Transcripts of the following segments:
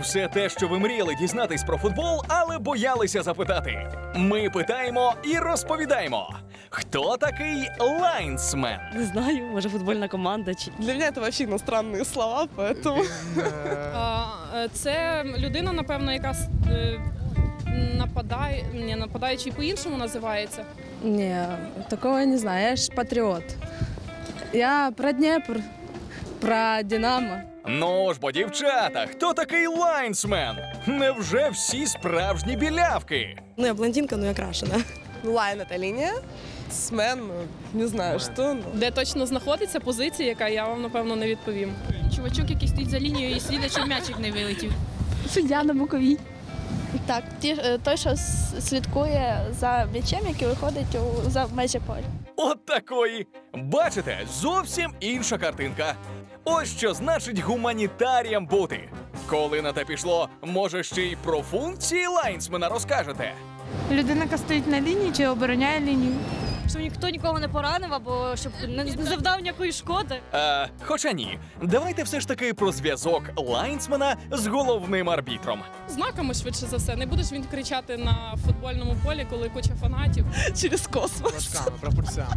Все те, що ви мріяли дізнатись про футбол, але боялися запитати. Ми питаємо і розповідаємо, хто такий лайнсмен. Не знаю, може футбольна команда чи Для меня это вообще иностранные слова, поэтому... А, е, Це людина, напевно, яка с- е, нападає, ні, нападаючий по-іншому називається. Не, такого я не знаю. Я ж патриот. Я про Днепр, про Динамо. Ну ж бо, дівчата, хто такий лайнсмен? Невже всі справжні білявки? ну я блондинка, ну я крашена. Лайн — это линия. Смен, ну, не знаю, что. ну. Де точно знаходиться позиція, яка я вам напевно не відповім. Чувачок, який стоїть за лінією і слідить, щоб м'ячик не вилетів. Суддя на боковій. Так, ті, е, той, що слідкує за м'ячем, який виходить у, за межі поля. От такої. Бачите, зовсім інша картинка. Ось що значить гуманітаріям бути. Коли на те пішло, може ще й про функції лайнсмена розкажете. Людина, яка стоїть на лінії чи обороняє лінію. Щоб ніхто нікого не поранив або щоб не, завдав ніякої шкоди. Е, хоча ні, давайте все ж таки про зв'язок лайнсмена з головним арбітром. Знаками швидше за все. Не будеш він кричати на футбольному полі, коли куча фанатів. Через космос. Флажками, прапорцями.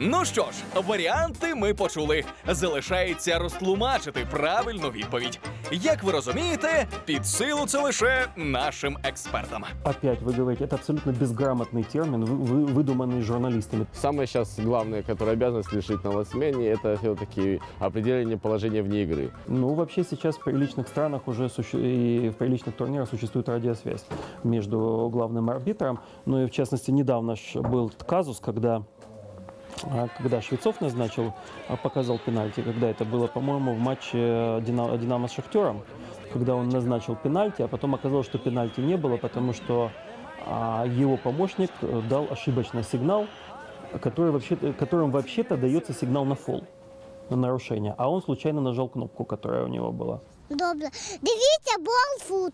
Ну що ж, варіанти ми почули. Залишається розтлумачити правильну відповідь. Як ви розумієте, під силу це лише нашим експертам. Опять вы говорите, это абсолютно безграмотный термин, вы- вы- выдуманный журналистами. Самое сейчас главное, которое обязанность лежит на лоцмене, это все-таки определение положения вне игры. Ну, вообще сейчас в приличных странах уже суще- и в приличных турнирах существует радиосвязь между главным арбитром. Ну и в частности, недавно ж был этот казус, когда а, когда Швецов назначил, а, показал пенальти, когда это было, по-моему, в матче э, Дина- Динамо с Шахтером, когда он назначил пенальти, а потом оказалось, что пенальти не было, потому что а, его помощник э, дал ошибочный сигнал, который вообще, которым вообще-то дается сигнал на фол, на нарушение, а он случайно нажал кнопку, которая у него была. Добре. Дивіться, болфут.